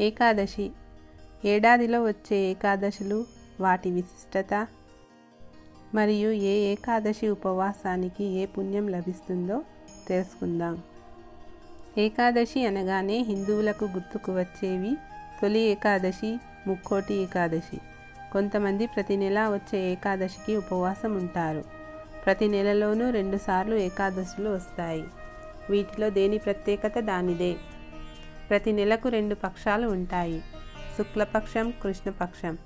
ఏకాదశి. ఏడాదిలో వచ్చే ఏకాదశులు వాటి విశిష్టత మరియు ఏ ఏకాదశి ఉపవాసానికి ఏ పుణ్యం లభిస్తుందో తెలుసుకుందాం. ఏకాదశి అనగానే హిందువులకు గుర్తుకు వచ్చేవి తొలి ఏకాదశి ముక్కోటి ఏకాదశి. కొంతమంది ప్రతి నెల వచ్చే ఏకాదశికి ఉపవాసం ఉంటారు. ప్రతి నెలలోనూ రెండుసార్లు ఏకాదశులు వస్తాయి. వీటిలో దేని ప్రత్యేకత దానిదే. ప్రతి నెలకు రెండు పక్షాలు ఉంటాయి. శుక్లపక్షం కృష్ణపక్షం.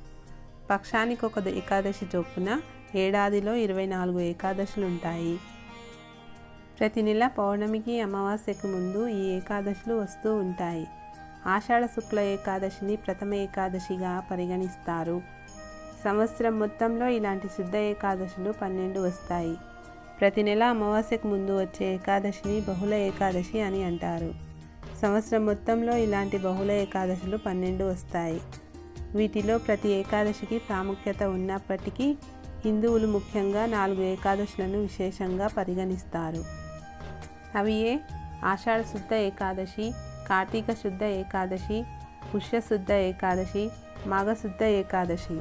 పక్షానికి ఒక ఏకాదశి చొప్పున ఏడాదిలో ఇరవై నాలుగు ఏకాదశులు ఉంటాయి. ప్రతి నెల పౌర్ణమికి అమావాస్యకు ముందు ఈ ఏకాదశులు వస్తూ ఉంటాయి. ఆషాఢ శుక్ల ఏకాదశిని ప్రథమ ఏకాదశిగా పరిగణిస్తారు. సంవత్సరం మొత్తంలో ఇలాంటి శుద్ధ ఏకాదశులు పన్నెండు వస్తాయి. ప్రతి నెల అమావాస్యకు ముందు వచ్చే ఏకాదశిని బహుళ ఏకాదశి అని అంటారు. సంవత్సరం మొత్తంలో ఇలాంటి బహుళ ఏకాదశులు పన్నెండు వస్తాయి. వీటిలో ప్రతి ఏకాదశికి ప్రాముఖ్యత ఉన్నప్పటికీ హిందువులు ముఖ్యంగా నాలుగు ఏకాదశులను విశేషంగా పరిగణిస్తారు. అవి ఏ? ఆషాఢ శుద్ధ ఏకాదశి కార్తీక శుద్ధ ఏకాదశి పుష్యశుద్ధ ఏకాదశి మాఘశుద్ధ ఏకాదశి.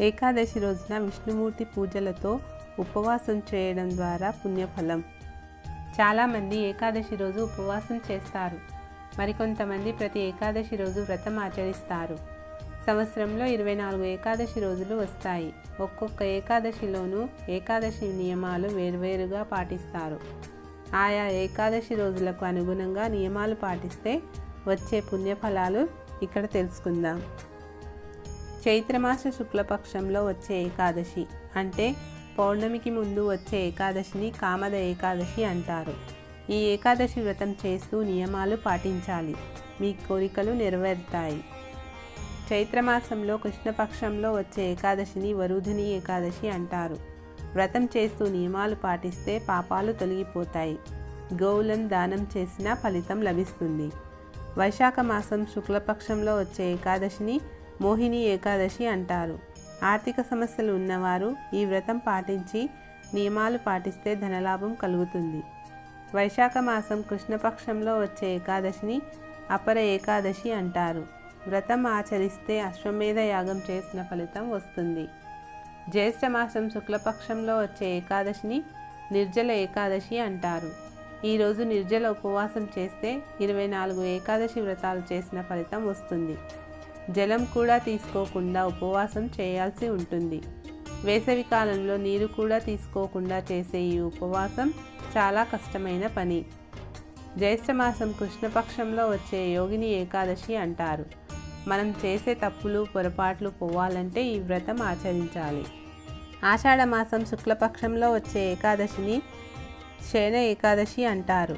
ఏకాదశి రోజున విష్ణుమూర్తి పూజలతో ఉపవాసం చేయడం ద్వారా పుణ్యఫలం. చాలామంది ఏకాదశి రోజు ఉపవాసం చేస్తారు. మరికొంతమంది ప్రతి ఏకాదశి రోజు వ్రతం ఆచరిస్తారు. సంవత్సరంలో ఇరవై నాలుగు ఏకాదశి రోజులు వస్తాయి. ఒక్కొక్క ఏకాదశిలోనూ ఏకాదశి నియమాలు వేర్వేరుగా పాటిస్తారు. ఆయా ఏకాదశి రోజులకు అనుగుణంగా నియమాలు పాటిస్తే వచ్చే పుణ్యఫలాలు ఇక్కడ తెలుసుకుందాం. చైత్రమాస శుక్లపక్షంలో వచ్చే ఏకాదశి అంటే పౌర్ణమికి ముందు వచ్చే ఏకాదశిని కామద ఏకాదశి అంటారు. ఈ ఏకాదశి వ్రతం చేస్తూ నియమాలు పాటించాలి. మీ కోరికలు నెరవేరుతాయి. చైత్రమాసంలో కృష్ణపక్షంలో వచ్చే ఏకాదశిని వరుధిని ఏకాదశి అంటారు. వ్రతం చేస్తూ నియమాలు పాటిస్తే పాపాలు తొలగిపోతాయి. గోవులను దానం చేసినా ఫలితం లభిస్తుంది. వైశాఖ మాసం శుక్లపక్షంలో వచ్చే ఏకాదశిని మోహిని ఏకాదశి అంటారు. ఆర్థిక సమస్యలు ఉన్నవారు ఈ వ్రతం పాటించి నియమాలు పాటిస్తే ధనలాభం కలుగుతుంది. వైశాఖ మాసం కృష్ణపక్షంలో వచ్చే ఏకాదశిని అపర ఏకాదశి అంటారు. వ్రతం ఆచరిస్తే అశ్వమేధ యాగం చేసిన ఫలితం వస్తుంది. జ్యేష్ఠ మాసం శుక్లపక్షంలో వచ్చే ఏకాదశిని నిర్జల ఏకాదశి అంటారు. ఈరోజు నిర్జల ఉపవాసం చేస్తే ఇరవై నాలుగు ఏకాదశి వ్రతాలు చేసిన ఫలితం వస్తుంది. జలం కూడా తీసుకోకుండా ఉపవాసం చేయాల్సి ఉంటుంది. వేసవి కాలంలో నీరు కూడా తీసుకోకుండా చేసే ఈ ఉపవాసం చాలా కష్టమైన పని. జ్యేష్ఠమాసం కృష్ణపక్షంలో వచ్చే యోగిని ఏకాదశి అంటారు. మనం చేసే తప్పులు పొరపాట్లు పోవాలంటే ఈ వ్రతం ఆచరించాలి. ఆషాఢమాసం శుక్లపక్షంలో వచ్చే ఏకాదశిని శయన ఏకాదశి అంటారు.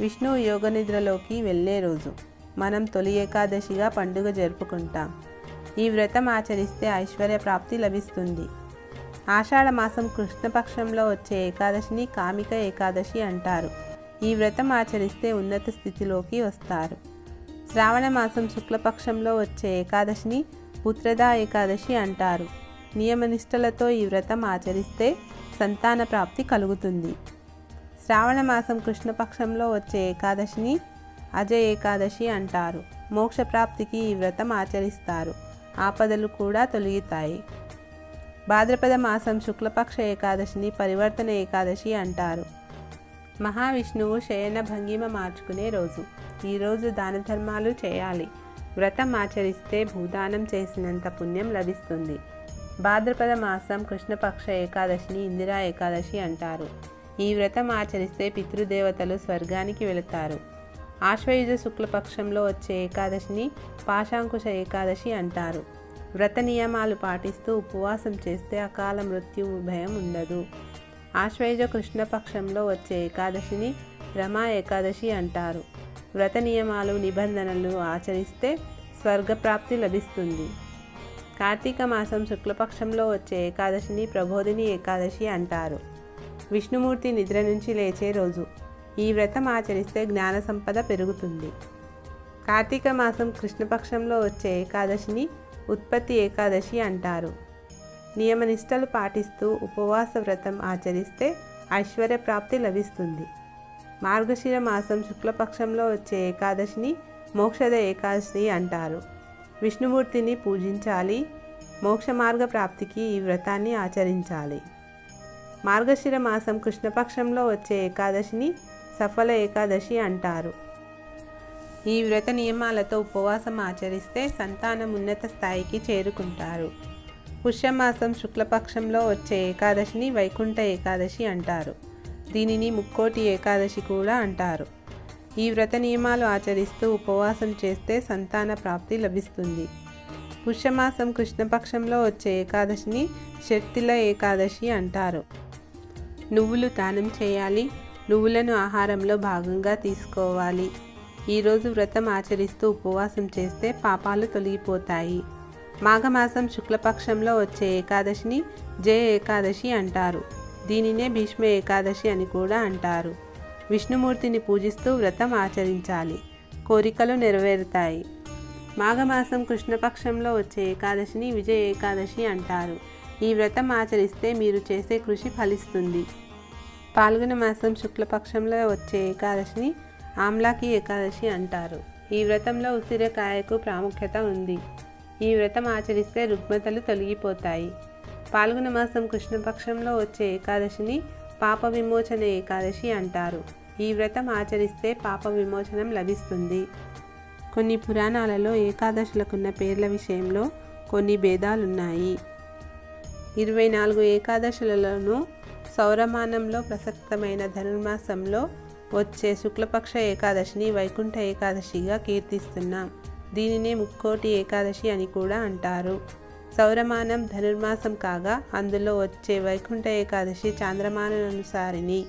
విష్ణువు యోగనిద్రలోకి వెళ్ళే రోజు. మనం తొలి ఏకాదశిగా పండుగ జరుపుకుంటాం. ఈ వ్రతం ఆచరిస్తే ఐశ్వర్య ప్రాప్తి లభిస్తుంది. ఆషాఢ మాసం కృష్ణపక్షంలో వచ్చే ఏకాదశిని కామిక ఏకాదశి అంటారు. ఈ వ్రతం ఆచరిస్తే ఉన్నత స్థితిలోకి వస్తారు. శ్రావణ మాసం శుక్లపక్షంలో వచ్చే ఏకాదశిని పుత్రదా ఏకాదశి అంటారు. నియమనిష్టలతో ఈ వ్రతం ఆచరిస్తే సంతాన ప్రాప్తి కలుగుతుంది. శ్రావణ మాసం కృష్ణపక్షంలో వచ్చే ఏకాదశిని అజయ ఏకాదశి అంటారు. మోక్ష ప్రాప్తికి ఈ వ్రతం ఆచరిస్తారు. ఆపదలు కూడా తొలగుతాయి. భాద్రపద మాసం శుక్లపక్ష ఏకాదశిని పరివర్తన ఏకాదశి అంటారు. మహావిష్ణువు శయన భంగిమ మార్చుకునే రోజు. ఈరోజు దాన ధర్మాలు చేయాలి. వ్రతం ఆచరిస్తే భూదానం చేసినంత పుణ్యం లభిస్తుంది. భాద్రపద మాసం కృష్ణపక్ష ఏకాదశిని ఇందిరా ఏకాదశి అంటారు. ఈ వ్రతం ఆచరిస్తే పితృదేవతలు స్వర్గానికి వెళతారు. ఆశ్వయుజ శుక్లపక్షంలో వచ్చే ఏకాదశిని పాశాంకుశ ఏకాదశి అంటారు. వ్రత నియమాలు పాటిస్తూ ఉపవాసం చేస్తే అకాల మృత్యు భయం ఉండదు. ఆశ్వయుజ కృష్ణపక్షంలో వచ్చే ఏకాదశిని రమా ఏకాదశి అంటారు. వ్రత నియమాలు నిబంధనలు ఆచరిస్తే స్వర్గప్రాప్తి లభిస్తుంది. కార్తీక మాసం శుక్లపక్షంలో వచ్చే ఏకాదశిని ప్రబోధిని ఏకాదశి అంటారు. విష్ణుమూర్తి నిద్ర నుంచి లేచే రోజు. ఈ వ్రతం ఆచరిస్తే జ్ఞాన సంపద పెరుగుతుంది. కార్తీక మాసం కృష్ణపక్షంలో వచ్చే ఏకాదశిని ఉత్పత్తి ఏకాదశి అంటారు. నియమనిష్టలు పాటిస్తూ ఉపవాస వ్రతం ఆచరిస్తే ఐశ్వర్య ప్రాప్తి లభిస్తుంది. మార్గశిర మాసం శుక్లపక్షంలో వచ్చే ఏకాదశిని మోక్షద ఏకాదశి అంటారు. విష్ణుమూర్తిని పూజించాలి. మోక్ష మార్గ ప్రాప్తికి ఈ వ్రతాన్ని ఆచరించాలి. మార్గశిర మాసం కృష్ణపక్షంలో వచ్చే ఏకాదశిని సఫల ఏకాదశి అంటారు. ఈ వ్రత నియమాలతో ఉపవాసం ఆచరిస్తే సంతానం ఉన్నత స్థాయికి చేరుకుంటారు. పుష్యమాసం శుక్లపక్షంలో వచ్చే ఏకాదశిని వైకుంఠ ఏకాదశి అంటారు. దీనిని ముక్కోటి ఏకాదశి కూడా అంటారు. ఈ వ్రత నియమాలు ఆచరిస్తూ ఉపవాసం చేస్తే సంతాన ప్రాప్తి లభిస్తుంది. పుష్యమాసం కృష్ణపక్షంలో వచ్చే ఏకాదశిని శక్తిల ఏకాదశి అంటారు. నువ్వులు దానం చేయాలి నువ్వులను ఆహారంలో భాగంగా తీసుకోవాలి. ఈరోజు వ్రతం ఆచరిస్తూ ఉపవాసం చేస్తే పాపాలు తొలగిపోతాయి. మాఘమాసం శుక్లపక్షంలో వచ్చే ఏకాదశిని జయ ఏకాదశి అంటారు. దీనినే భీష్మ ఏకాదశి అని కూడా అంటారు. విష్ణుమూర్తిని పూజిస్తూ వ్రతం ఆచరించాలి. కోరికలు నెరవేరుతాయి. మాఘమాసం కృష్ణపక్షంలో వచ్చే ఏకాదశిని విజయ ఏకాదశి అంటారు. ఈ వ్రతం ఆచరిస్తే మీరు చేసే కృషి ఫలిస్తుంది. పాల్గొన మాసం శుక్లపక్షంలో వచ్చే ఏకాదశిని ఆమ్లాకి ఏకాదశి అంటారు. ఈ వ్రతంలో ఉసిరికాయకు ప్రాముఖ్యత ఉంది. ఈ వ్రతం ఆచరిస్తే రుగ్మతలు తొలగిపోతాయి. పాల్గొన మాసం కృష్ణపక్షంలో వచ్చే ఏకాదశిని పాప విమోచన ఏకాదశి అంటారు. ఈ వ్రతం ఆచరిస్తే పాప విమోచనం లభిస్తుంది. కొన్ని పురాణాలలో ఏకాదశులకున్న పేర్ల విషయంలో కొన్ని భేదాలున్నాయి. ఇరవై నాలుగు ఏకాదశులలోనూ సౌరమానంలో ప్రసక్తమైన ధనుర్మాసంలో వచ్చే శుక్లపక్ష ఏకాదశిని వైకుంఠ ఏకాదశిగా కీర్తిస్తున్నాం. దీనినే ముక్కోటి ఏకాదశి అని కూడా అంటారు. సౌరమానం ధనుర్మాసం కాగా అందులో వచ్చే వైకుంఠ ఏకాదశి చాంద్రమానానుసారిని.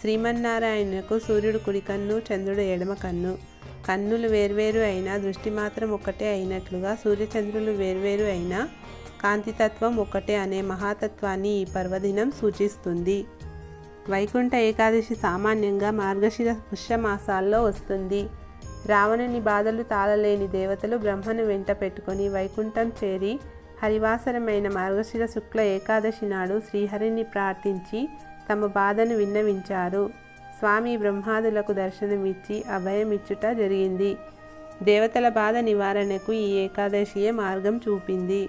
శ్రీమన్నారాయణకు సూర్యుడు కుడి కన్ను చంద్రుడు ఎడమ కన్ను. కన్నులు వేర్వేరు అయినా దృష్టి మాత్రం ఒకటే అయినట్లుగా సూర్యచంద్రులు వేర్వేరు అయినా కాంతితత్వం ఒకటే అనే మహాతత్వాన్ని ఈ పర్వదినం సూచిస్తుంది. వైకుంఠ ఏకాదశి సామాన్యంగా మార్గశిర పుష్యమాసాల్లో వస్తుంది. రావణుని బాధలు తాళలేని దేవతలు బ్రహ్మను వెంట పెట్టుకొని వైకుంఠం చేరి హరివాసరమైన మార్గశిర శుక్ల ఏకాదశి నాడు శ్రీహరిని ప్రార్థించి తమ బాధను విన్నవించారు. స్వామి బ్రహ్మాదులకు దర్శనమిచ్చి అభయమిచ్చుట జరిగింది. దేవతల బాధ నివారణకు ఈ ఏకాదశియే మార్గం చూపింది.